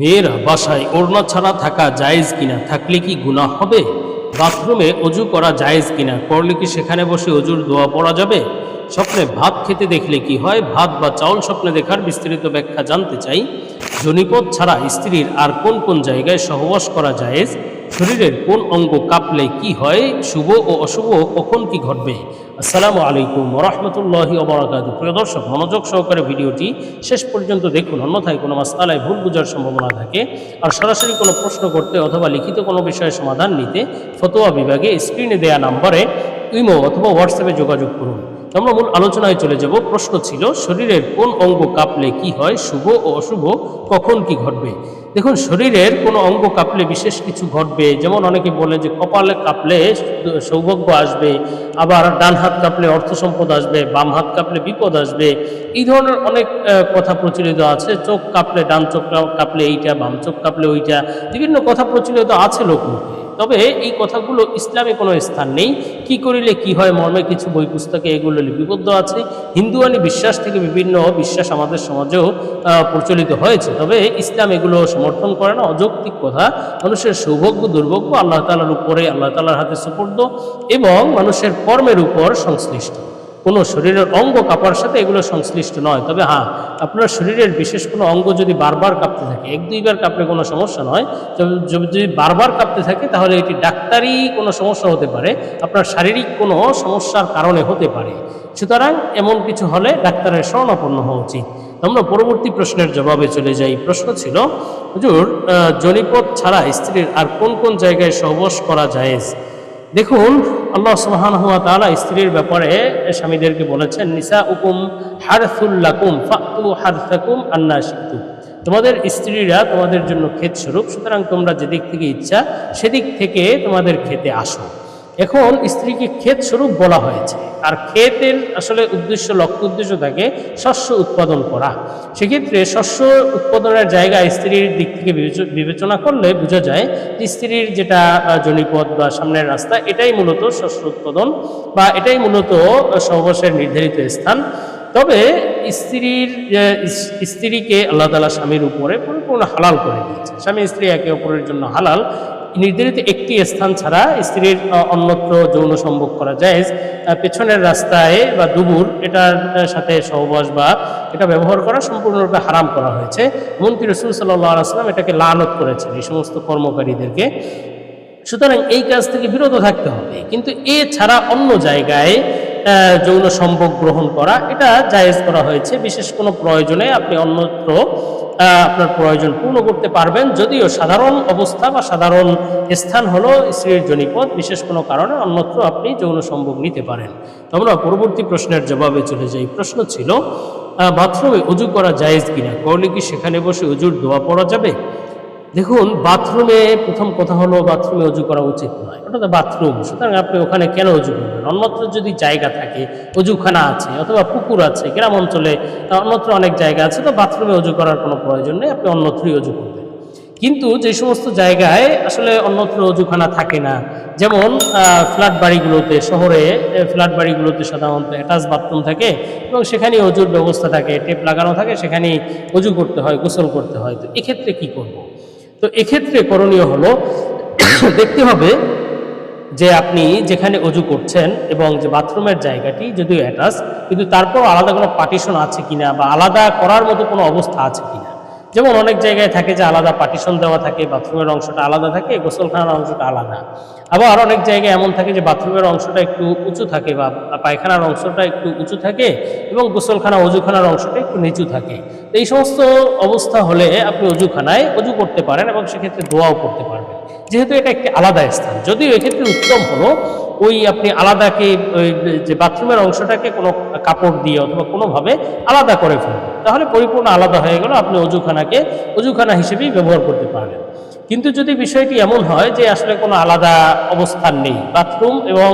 মেয়েরা বাসায় ওড়না ছাড়া থাকা জায়েজ কিনা, থাকলে কি গুণা হবে? বাথরুমে অজু করা জায়েজ কিনা করলে কি সেখানে বসে অজুর দোয়া পড়া যাবে? স্বপ্নে ভাত খেতে দেখলে কি হয়? ভাত বা চাউল স্বপ্নে দেখার বিস্তারিত ব্যাখ্যা জানতে চাই। জনিপদ ছাড়া স্ত্রীর আর কোন কোন জায়গায় সহবাস করা জায়েজ? শরীরের কোন অঙ্গ কাঁপলে কি হয়, শুভ ও অশুভ, কখন কি ঘটবে? আসসালামু আলাইকুম রহমতুল্লাহি ওবরাকাতু প্রিয় দর্শক, মনোযোগ সহকারে ভিডিওটি শেষ পর্যন্ত দেখুন। অন্যথায় কোনো মাসালায় ভুল বোঝার সম্ভাবনা থাকে। আর সরাসরি কোনো প্রশ্ন করতে অথবা লিখিত কোনো বিষয়ে সমাধান নিতে ফতোয়া বিভাগে স্ক্রিনে দেয়া নম্বরে ইমো অথবা হোয়াটসঅ্যাপে যোগাযোগ করুন। আমরা মূল আলোচনায় চলে যাব। প্রশ্ন ছিল, শরীরের কোন অঙ্গ কাঁপলে কি হয়, শুভ ও অশুভ, কখন কি ঘটবে? দেখুন, শরীরের কোনো অঙ্গ কাঁপলে বিশেষ কিছু ঘটবে। যেমন অনেকে বলে যে, কপালে কাঁপলে সৌভাগ্য আসবে, আবার ডান হাত কাঁপলে অর্থ সম্পদ আসবে, বাম হাত কাঁপলে বিপদ আসবে। এই ধরনের অনেক কথা প্রচলিত আছে। চোখ কাঁপলে ডান চোখ কাঁপলে এইটা, বাম চোখ কাঁপলে ওইটা। বিভিন্ন কথা প্রচলিত আছে লোকমুখে। তবে এই কথাগুলো ইসলামে কোনো স্থান নেই। কি করিলে কি হয়? মর্মে কিছু বই পুস্তকে এগুলো লিপিবদ্ধ আছে। হিন্দুয়ানি বিশ্বাস থেকে বিভিন্ন বিশ্বাস আমাদের সমাজেও প্রচলিত হয়েছে। তবে ইসলাম এগুলো সমর্থন করে না। অযৌক্তিক কথা, মানুষের সৌভাগ্য, দুর্ভাগ্য আল্লাহ তালার উপরে, আল্লাহ তালার হাতে সুপর্দ এবং মানুষের কর্মের উপর সংশ্লিষ্ট। কোনো শরীরের অঙ্গ কাঁপার সাথে এগুলো সংশ্লিষ্ট নয়। তবে হ্যাঁ আপনার শরীরের বিশেষ কোনো অঙ্গ যদি বারবার কাঁপতে থাকে এক দুইবার কাঁপলে কোনো সমস্যা নয়। যদি বারবার কাঁপতে থাকে তাহলে এটি ডাক্তারি কোনো সমস্যা হতে পারে আপনার শারীরিক কোনো সমস্যার কারণে হতে পারে। সুতরাং এমন কিছু হলে ডাক্তারের শরণাপন্ন হওয়া উচিত। আমরা পরবর্তী প্রশ্নের জবাবে চলে যাই। প্রশ্ন ছিল হুজুর আহ, জনিপদ ছাড়া স্ত্রীর আর কোন কোন জায়গায় সহবাস করা জায়েজ? দেখুন, আল্লাহ সুহান হুয়া তালা স্ত্রীর ব্যাপারে স্বামীদেরকে বলেছেন নিসা উকুম হারসুল্লাকুম ফাতু হারসাকুম আন্না শিখতু তোমাদের স্ত্রীরা তোমাদের জন্য ক্ষেত স্বরূপ, সুতরাং তোমরা যেদিক থেকে ইচ্ছা, সেদিক থেকে তোমাদের খেতে আসো। এখন স্ত্রীকে ক্ষেত স্বরূপ বলা হয়েছে। আর ক্ষেতের আসলে উদ্দেশ্য, লক্ষ্য উদ্দেশ্য থাকে শস্য উৎপাদন করা। সেক্ষেত্রে শস্য উৎপাদনের জায়গা স্ত্রীর দিক থেকে বিবেচনা করলে বোঝা যায় যে স্ত্রীর যেটা জনিপথ বা সামনের রাস্তা, এটাই মূলত শস্য উৎপাদন বা এটাই মূলত সহবাসের নির্ধারিত স্থান। তবে স্ত্রীর স্ত্রীকে আল্লাহ তালা স্বামীর উপরে পরিপূর্ণ হালাল করে দিয়েছে। স্বামী, স্ত্রী একে অপরের জন্য হালাল। নির্ধারিত একটি স্থান ছাড়া স্ত্রীর অন্যত্র যৌন সম্ভব করা যায় পেছনের রাস্তায় বা দুবুর এটার সাথে সহবাস বা এটা ব্যবহার করা সম্পূর্ণরূপে হারাম করা হয়েছে। মন্ত্রী রসুল সাল্লাহ আসলাম এটাকে লানত করেছেন এই সমস্ত কর্মকারীদেরকে। সুতরাং এই কাজ থেকে বিরত থাকতে হবে। কিন্তু এ ছাড়া অন্য জায়গায় যৌন সম্ভব গ্রহণ করা, এটা জায়েজ করা হয়েছে। বিশেষ কোনো প্রয়োজনে আপনি অন্যত্র আপনার প্রয়োজন পূর্ণ করতে পারবেন। যদিও সাধারণ অবস্থা বা সাধারণ স্থান হলো স্ত্রীর জনিপদ বিশেষ কোনো কারণে অন্যত্র আপনি যৌন সম্ভব নিতে পারেন। আমরা পরবর্তী প্রশ্নের জবাবে চলে যাই। প্রশ্ন ছিল বাথরুমে উজু করা জায়েজ কিনা? করলে কি সেখানে বসে উজুর দোয়া পড়া যাবে? দেখুন, বাথরুমে প্রথম কথা হলো বাথরুমে অজু করা উচিত নয়। ওটা তো বাথরুম। সুতরাং আপনি ওখানে কেন অজু করবেন? অন্যত্র যদি জায়গা থাকে, অজুখানা আছে অথবা পুকুর আছে, গ্রাম অঞ্চলে অন্যত্র অনেক জায়গা আছে, তো বাথরুমে অজু করার কোনো প্রয়োজন নেই, আপনি অন্যত্রই অজু করবেন। কিন্তু যে সমস্ত জায়গায় আসলে অন্যত্র অজুখানা থাকে না, যেমন ফ্ল্যাট বাড়িগুলোতে, শহরে ফ্ল্যাট বাড়িগুলোতে সাধারণত অ্যাটাচ বাথরুম থাকে এবং সেখানে অজুর ব্যবস্থা থাকে, টেপ লাগানো থাকে, সেখানেই অজু করতে হয়, গোসল করতে হয়। তো এক্ষেত্রে কী করব। তো এক্ষেত্রে করণীয় হলো, দেখতে হবে যে আপনি যেখানে অজু করছেন এবং যে বাথরুমের জায়গাটি যদিও অ্যাটাচ কিন্তু তারপর আলাদা কোনো পার্টিশন আছে কিনা বা আলাদা করার মতো কোনো অবস্থা আছে কিনা। যেমন অনেক জায়গায় থাকে যে আলাদা পার্টিশন দেওয়া থাকে, বাথরুমের অংশটা আলাদা থাকে, গোসলখানার অংশটা আলাদা। আবার অনেক জায়গায় এমন থাকে যে বাথরুমের অংশটা একটু উঁচু থাকে বা পায়খানার অংশটা একটু উঁচু থাকে এবং গোসলখানা, অজুখানার অংশটা একটু নিচু থাকে। এই সমস্ত অবস্থা হলে আপনি অজুখানায় অজু করতে পারেন এবং সেক্ষেত্রে দোয়াও করতে পারবেন। যেহেতু এটা একটি আলাদা স্থান, যদিও এক্ষেত্রে উত্তম হলো ওই আপনি আলাদাকে ওই যে বাথরুমের অংশটাকে কোনো কাপড় দিয়ে অথবা কোনোভাবে আলাদা করে ফেলবেন। তাহলে পরিপূর্ণ আলাদা হয়ে গেল, আপনি অজুখানাকে অজুখানা হিসেবেই ব্যবহার করতে পারবেন। কিন্তু যদি বিষয়টি এমন হয় যে আসলে কোনো আলাদা অবস্থান নেই, বাথরুম এবং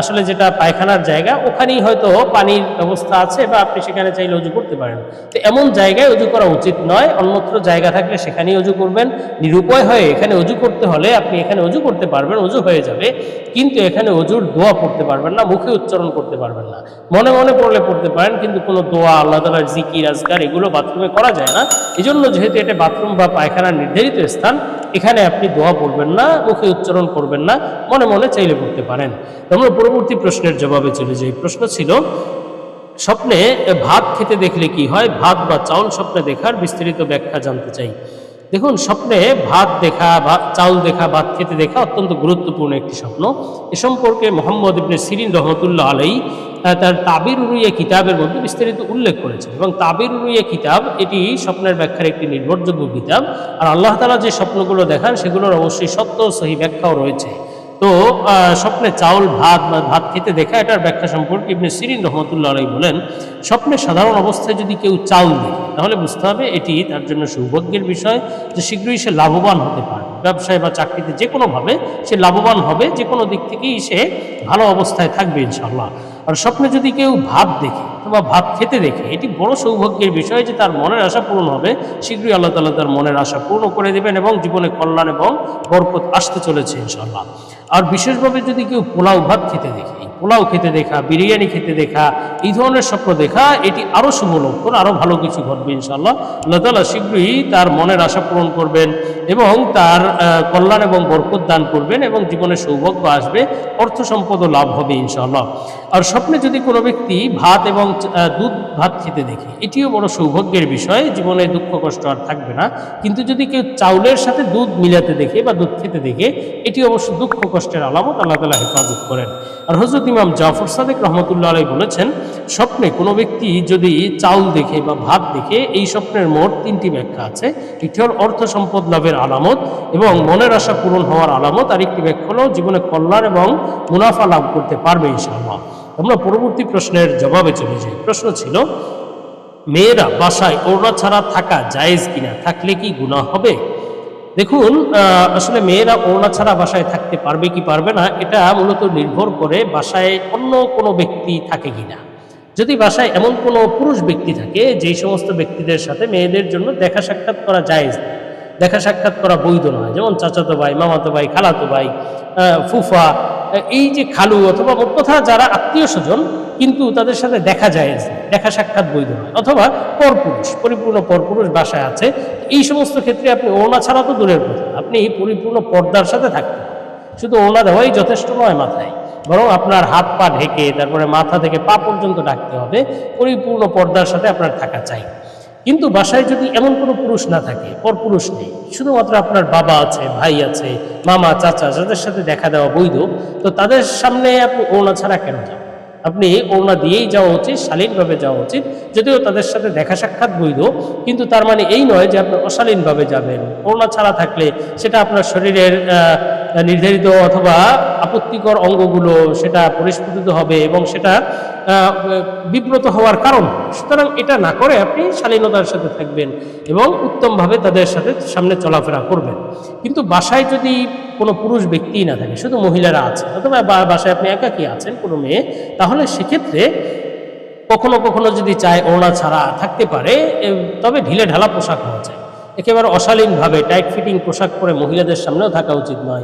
আসলে যেটা পায়খানার জায়গা, ওখানেই হয়তো পানির ব্যবস্থা আছে বা আপনি সেখানে চাইলে অজু করতে পারেন। তো এমন জায়গায় অজু করা উচিত নয়, অন্যত্র জায়গা থাকলে সেখানেই অজু করবেন। নিরুপায় হয়ে এখানে অজু করতে হলে আপনি এখানে অজু করতে পারবেন, অজু হয়ে যাবে, কিন্তু এখানে অজুর দোয়া পড়তে পারবেন না, মুখে উচ্চারণ করতে পারবেন না। মনে মনে পড়লে পড়তে পারেন, কিন্তু কোনো দোয়া, আল্লাহ তালার জিকির, আজকার এগুলো বাথরুমে করা যায় না। এই জন্য যেহেতু এটা বাথরুম বা পায়খানার নির্ধারিত স্থান, এখানে আপনি দোয়া পড়বেন না, মুখে উচ্চারণ করবেন না, মনে মনে চাইলে পড়তে পারেন। পরবর্তী প্রশ্নের জবাবে চলে যাই। প্রশ্ন ছিল, স্বপ্নে ভাত খেতে দেখলে কি হয়? ভাত বা চাউল স্বপ্নে দেখার বিস্তারিত ব্যাখ্যা জানতে চাই। দেখুন, স্বপ্নে ভাত দেখা বা চাউল দেখা, ভাত খেতে দেখা অত্যন্ত গুরুত্বপূর্ণ একটি স্বপ্ন। এ সম্পর্কে মোহাম্মদ ইবনে সিরিন রহমতুল্লাহ আলাই তার তাবির উরুইয়া কিতাবের মধ্যে বিস্তারিত উল্লেখ করেছেন এবং তাবির উরুইয়া কিতাব, এটি স্বপ্নের ব্যাখ্যার একটি নির্ভরযোগ্য কিতাব। আর আল্লাহ তালা যে স্বপ্নগুলো দেখান, সেগুলোর অবশ্যই সত্য সহি ব্যাখ্যাও রয়েছে। তো স্বপ্নে চাউল, ভাত বা ভাত খেতে দেখা, এটার ব্যাখ্যা সম্পর্কে ইবনে সিরিন রহমতুল্লাহ আলাই বলেন, স্বপ্নে সাধারণ অবস্থায় যদি কেউ চাউল দেয় তাহলে বুঝতে হবে এটি তার জন্য সৌভাগ্যের বিষয় যে শীঘ্রই সে লাভবান হতে পারে ব্যবসায় বা চাকরিতে যে কোনোভাবে সে লাভবান হবে যে কোনো দিক থেকেই সে ভালো অবস্থায় থাকবে ইনশাল্লাহ আর স্বপ্নে যদি কেউ ভাব দেখে অথবা ভাব খেতে দেখে, এটি বড় সৌভাগ্যের বিষয় যে তার মনের আশা পূরণ হবে। শীঘ্রই আল্লাহ তালা তার মনের আশা পূর্ণ করে দেবেন এবং জীবনে কল্যাণ এবং বরকত আসতে চলেছে ইনশাল্লাহ আর বিশেষভাবে যদি কেউ পোলাও ভাত খেতে দেখে পোলাও খেতে দেখা, বিরিয়ানি খেতে দেখা, এই ধরনের স্বপ্ন দেখা, এটি আরও শুভ লক্ষণ আরও ভালো কিছু ঘটবে ইনশাল্লাহ আল্লাহ তালা শীঘ্রই তার মনের আশা পূরণ করবেন এবং তার কল্যাণ এবং বরকত দান করবেন এবং জীবনে সৌভাগ্য আসবে, অর্থ সম্পদও লাভ হবে ইনশাল্লাহ আর স্বপ্নে যদি কোনো ব্যক্তি ভাত এবং দুধ ভাত খেতে দেখে, এটিও বড় সৌভাগ্যের বিষয়, জীবনে দুঃখ, কষ্ট আর থাকবে না। কিন্তু যদি কেউ চাউলের সাথে দুধ মিলাতে দেখে বা দুধ খেতে দেখে, এটি অবশ্য দুঃখ, কষ্টের আলামত, আল্লাহ তালা হেফাজত করেন। আর হজরত ইমাম জাফর সাদেক রহমতুল্লাহ আলাই বলেছেন, স্বপ্নে কোনো ব্যক্তি যদি চাউল দেখে বা ভাত দেখে, এই স্বপ্নের মোট তিনটি ব্যাখ্যা আছে। একটি হল অর্থ সম্পদ লাভের আলামত এবং মনের আশা পূরণ হওয়ার আলামত। আর একটি ব্যাখ্যা হলো, জীবনে কল্যাণ এবং মুনাফা লাভ করতে পারবে ইনশাআল্লাহ। আমরা পরবর্তী প্রশ্নের জবাবে চলে যাই। প্রশ্ন ছিল, মেয়েরা বাসায় ওড়না ছাড়া থাকা জায়েজ কিনা? থাকলে কি গুনাহ হবে? দেখুন আসলে মেয়েরা ওড়না ছাড়া বাসায় থাকতে পারবে কি পারবে না, এটা মূলত নির্ভর করে বাসায় অন্য কোনো ব্যক্তি থাকে কিনা। যদি বাসায় এমন কোনো পুরুষ ব্যক্তি থাকে, যেই সমস্ত ব্যক্তিদের সাথে মেয়েদের জন্য দেখা সাক্ষাৎ করা জায়েজ দেখা সাক্ষাৎ করা বৈধ নয়, যেমন চাচাতো ভাই, মামাতো ভাই, খালাতো ভাই ফুফা এই যে খালু অথবা কথা যারা আত্মীয় স্বজন, কিন্তু তাদের সাথে দেখা যায়, দেখা সাক্ষাৎ বৈধ নয়। অথবা পরপুরুষ, পরিপূর্ণ পরপুরুষ বাসায় আছে। এই সমস্ত ক্ষেত্রে আপনি ওড়না ছাড়া তো দূরের কথা। আপনি পরিপূর্ণ পর্দার সাথে থাকতে শুধু ওড়না দেওয়াই যথেষ্ট নয় মাথায়। বরং আপনার হাত পা ঢেকে, তারপরে মাথা থেকে পা পর্যন্ত ডাকতে হবে। পরিপূর্ণ পর্দার সাথে আপনার থাকা চাই। কিন্তু বাসায় যদি এমন কোনো পুরুষ না থাকে, পর পুরুষ নেই, শুধুমাত্র আপনার বাবা আছে, ভাই আছে, মামা, চাচা, যাদের সাথে দেখা দেওয়া বৈধ, তো তাদের সামনে আপনি ওড়না ছাড়া কেন যাবেন? আপনি ওড়না দিয়েই যাওয়া উচিত, শালীনভাবে যাওয়া উচিত, যদিও তাদের সাথে দেখা সাক্ষাৎ বৈধ, কিন্তু তার মানে এই নয় যে আপনি অশালীনভাবে যাবেন। ওড়না ছাড়া থাকলে সেটা আপনার শরীরের নির্ধারিত অথবা আপত্তিকর অঙ্গগুলো সেটা পরিস্ফুটিত হবে এবং সেটা বিব্রত হওয়ার কারণ। সুতরাং এটা না করে আপনি শালীনতার সাথে থাকবেন এবং উত্তমভাবে তাদের সাথে সামনে চলাফেরা করবেন। কিন্তু বাসায় যদি কোনো পুরুষ ব্যক্তিই না থাকে, শুধু মহিলারা আছে অথবা বাসায় আপনি একাকী আছেন কোনো মেয়ে, তাহলে সেক্ষেত্রে কখনো কখনো যদি চায় ওড়না ছাড়া থাকতে পারে তবে ঢিলে ঢালা পোশাক হওয়া যায় একেবারে অশালীনভাবে টাইট ফিটিং পোশাক পরে মহিলাদের সামনেও থাকা উচিত নয়।